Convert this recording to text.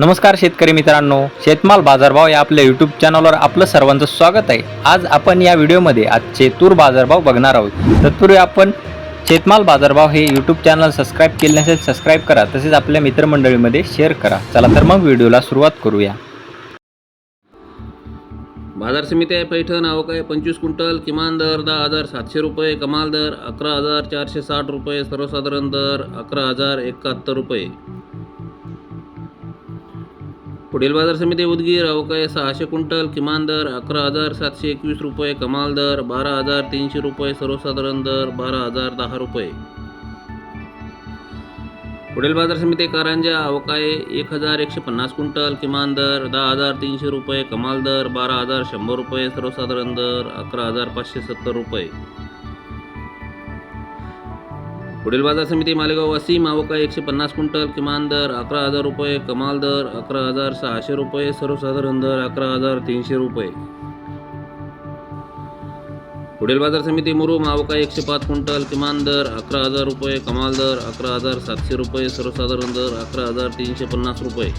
नमस्कार शेतकरी मित्रांनो शेतमाल बाजारभाव या आपल्या यूट्यूब चॅनलवर आपलं सर्वांचं स्वागत आहे. आज आपण या व्हिडिओमध्ये आजचे तूर बाजारभाव बघणार आहोत. तत्पूर्वी आपण शेतमाल बाजारभाव हे यूट्यूब चॅनल सबस्क्राईब केले नसेल सबस्क्राईब करा. तसेच आपल्या मित्रमंडळीमध्ये शेअर करा. चला तर मग व्हिडिओला सुरुवात करूया. बाजार समिती आहे पैठण आवक आहे पंचवीस क्विंटल किमान दर दहा हजार सातशे रुपये कमाल दर अकरा हजार चारशे साठ रुपये सर्वसाधारण दर अकरा हजार एकाहत्तर रुपये. पुढील बाजार समिती उदगीर अवकाय सहाशे क्विंटल किमान दर अकरा हजार सातशे एकवीस रुपये कमाल दर बारा हजार तीनशे रुपये सर्वसाधारण दर बारा हजार दहा रुपये. पुढील बाजार समिती कारंजा अवकाय एक हजार एकशे पन्नास क्विंटल किमान दर दहा हजार तीनशे रुपये कमाल दर बारा हजार शंभर रुपये सर्वसाधारण दर अकरा हजार पाचशे सत्तर रुपये. पुढील बाजार समिती मालेगाव वाशिम मावका एकशे पन्नास क्विंटल किमान दर अकरा हजार रुपये कमाल दर अकरा हजार सहाशे रुपये सर्वसाधारण दर अकरा हजार तीनशे रुपये. पुढील बाजार समिती मुरुम आवका एकशे पाच क्विंटल किमान दर अकरा हजार रुपये कमाल दर अकरा हजार सातशे रुपये सर्वसाधारण दर अकरा हजार तीनशे पन्नास रुपये.